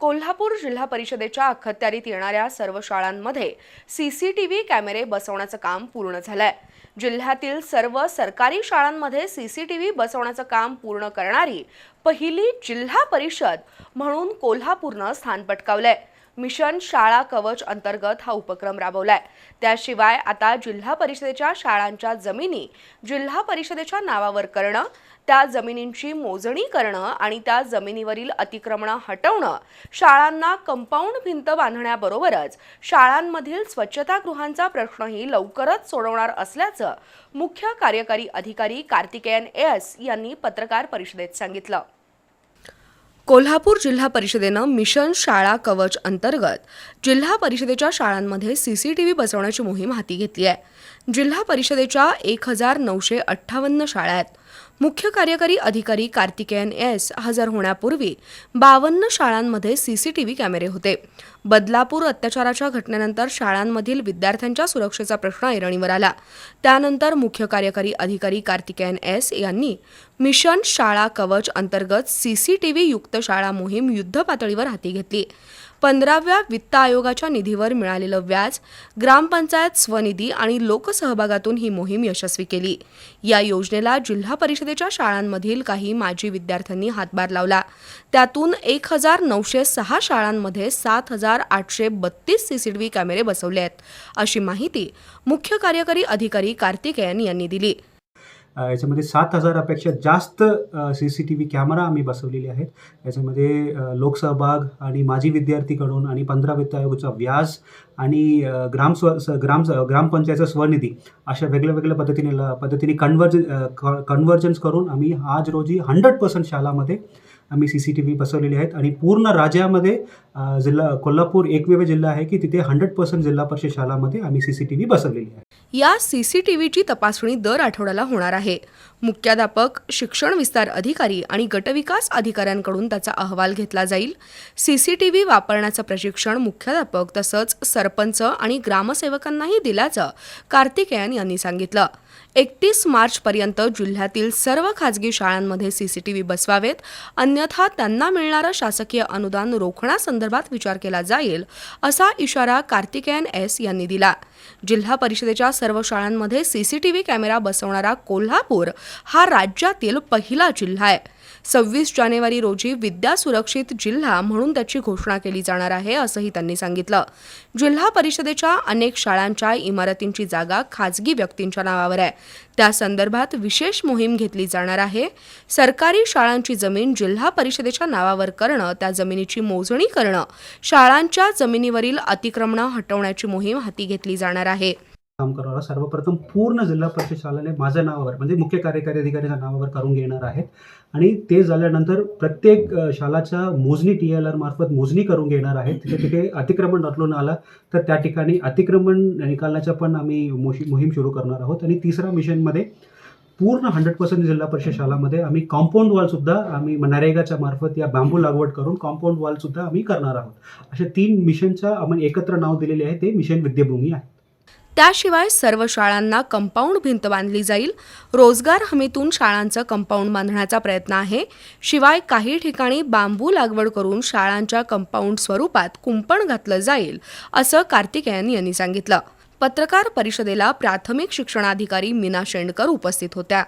कोल्हापूर जिल्हा परिषदेच्या अखत्यारीत येणाऱ्या सर्व शाळांमध्ये सीसीटीव्ही कॅमेरे बसवण्याचं काम पूर्ण झालंय. जिल्ह्यातील सर्व सरकारी शाळांमध्ये सीसीटीव्ही बसवण्याचं काम पूर्ण करणारी पहिली जिल्हा परिषद म्हणून कोल्हापूरनं स्थान पटकावलंय. मिशन शाळा कवच अंतर्गत हा उपक्रम राबवलाय. त्याशिवाय आता जिल्हा परिषदेच्या शाळांच्या जमिनी जिल्हा परिषदेच्या नावावर करणं त्या जमिनींची मोजणी करणं आणि त्या जमिनीवरील अतिक्रमणं हटवणं शाळांना कंपाऊंड भिंत बांधण्याबरोबरच शाळांमधील स्वच्छतागृहांचा प्रश्नही लवकरच सोडवणार असल्याचं मुख्य कार्यकारी अधिकारी कार्तिकेयन एस यांनी पत्रकार परिषदेत सांगितलं. कोल्हापूर जिल्हा परिषदेनं मिशन शाळा कवच अंतर्गत जिल्हा परिषदेच्या शाळांमध्ये सीसीटीव्ही बसवण्याची मोहीम हाती घेतली आहे. जिल्हा परिषदेच्या एक हजार नऊशे अठ्ठावन्न शाळा आहेत. मुख्य कार्यकारी अधिकारी कार्तिकेयन एस हजर होण्यापूर्वी बावन्न शाळांमध्ये सीसीटीव्ही कॅमेरे होते. बदलापूर अत्याचाराच्या घटनेनंतर शाळांमधील विद्यार्थ्यांच्या सुरक्षेचा प्रश्न ऐरणीवर आला. त्यानंतर मुख्य कार्यकारी अधिकारी कार्तिकेयन एस यांनी मिशन शाळा कवच अंतर्गत सीसीटीव्ही युक्त शाळा मोहीम युद्ध पातळीवर हाती घेतली. पंधराव्या वित्त आयोगाच्या निधीवर मिळालेलं व्याज ग्रामपंचायत स्वनिधी आणि लोकसहभागातून ही मोहीम यशस्वी केली. या योजनेला जिल्हा परिषदेच्या शाळांमधील काही माजी विद्यार्थ्यांनी हातभार लावला. त्यातून एक हजार नऊशे सहा शाळांमध्ये सात हजार आठशे बत्तीस सीसीटीव्ही कॅमेरे बसवले आहेत. अशी माहिती मुख्य कार्यकारी अधिकारी कार्तिकेयन यांनी दिली. याच्यामध्ये सात हजारापेक्षा जास्त C C T V camera आम्ही बसवलेले आहेत. याच्यामध्ये लोकसहभाग आणि माजी विद्यार्थीकडून आणि पंधरा वित्त आयोगाचा व्याज आणि ग्राम स्व स- ग्राम ग्रामपंचायतचा स्वनिधी अशा वेगळ्या वेगळ्या पद्धतीने ल- पद्धतीने कन्वर्ज कन्वर्जन्स करून आम्ही आज रोजी हंड्रेड पर्सेंट शाळामध्ये आम्ही सी सी टी व्ही बसवलेले आहेत आणि पूर्ण राज्यामध्ये जिल्हा कोल्हापूर एकमेव जिल्हा आहे की तिथे हंड्रेड पर्सेंट जिल्हा परिषद शाळामध्ये आम्ही सी सी टी व्ही बसवलेली आहे. या सी सी टी व्हीची तपासणी दर आठवड्याला होणार आहे. मुख्याध्यापक शिक्षण विस्तार अधिकारी आणि गटविकास अधिकाऱ्यांकडून त्याचा अहवाल घेतला जाईल. सीसीटीव्ही वापरण्याचं प्रशिक्षण मुख्याध्यापक तसंच सरपंच आणि ग्रामसेवकांनाही दिल्याचं कार्तिकेयन यांनी सांगितलं. एकतीस मार्चपर्यंत जिल्ह्यातील सर्व खाजगी शाळांमध्ये सीसीटीव्ही बसवावेत. अन्यथा त्यांना मिळणारं शासकीय अनुदान रोखण्यासंदर्भात विचार केला जाईल असा इशारा कार्तिकेयन एस यांनी दिला. जिल्हा परिषदेच्या सर्व शाळांमध्ये सीसीटीव्ही कॅमेरा बसवणारा कोल्हापूर हा राज्यातील पहिला जिल्हा आहे. सव्वीस जानेवारी रोजी विद्या सुरक्षित जिल्हा म्हणून त्याची घोषणा केली जाणार आहे असंही त्यांनी सांगितलं. जिल्हा परिषदेच्या अनेक शाळांच्या इमारतींची जागा खाजगी व्यक्तींच्या नावावर आहे. त्या संदर्भात विशेष मोहीम घेतली जाणार आहे. सरकारी शाळांची जमीन जिल्हा परिषदेच्या नावावर करणं त्या जमिनीची मोजणी करणं शाळांच्या जमिनीवरील अतिक्रमणं हटवण्याची मोहीम हाती घेतली जाणार आहे. काम करणारा सर्वप्रथम पूर्ण जिल्हा परिषद शाळेने माझ्या नावावर म्हणजे मुख्य कार्यकारी अधिकाऱ्याच्या नावावर करून घेणार आहेत. आणि ते झाल्यानंतर प्रत्येक शालाच्या शाळाच्या मोजणी टी एल आर मार्फत मोजणी करून घेणार आहेत. तिथे तिथे अतिक्रमण आढळून आलं. तर त्या ठिकाणी अतिक्रमण निकालण्याचा पण आम्ही मोशी मोहीम सुरू करणार आहोत. आणि तिसरा मिशनमध्ये पूर्ण हंड्रेड पर्सेंट जिल्हा परिषद शाळामध्ये आम्ही कॉम्पाऊंड वॉलसुद्धा आम्ही नरेगाच्या मार्फत या बांबू लागवड करून कॉम्पाऊंड वॉलसुद्धा आम्ही करणार आहोत. अशा तीन मिशनच्या आम्ही एकत्र नाव दिलेले आहे. ते मिशन विद्याभूमी आहे. त्याशिवाय सर्व शाळांना कंपाऊंड भिंत बांधली जाईल. रोजगार हमीतून शाळांचं कंपाऊंड बांधण्याचा प्रयत्न आहे. शिवाय काही ठिकाणी बांबू लागवड करून शाळांच्या कंपाऊंड स्वरूपात कुंपण घातलं जाईल असं कार्तिकेयन यांनी सांगितलं. पत्रकार परिषदेला प्राथमिक शिक्षणाधिकारी मीना शेंडकर उपस्थित होत्या.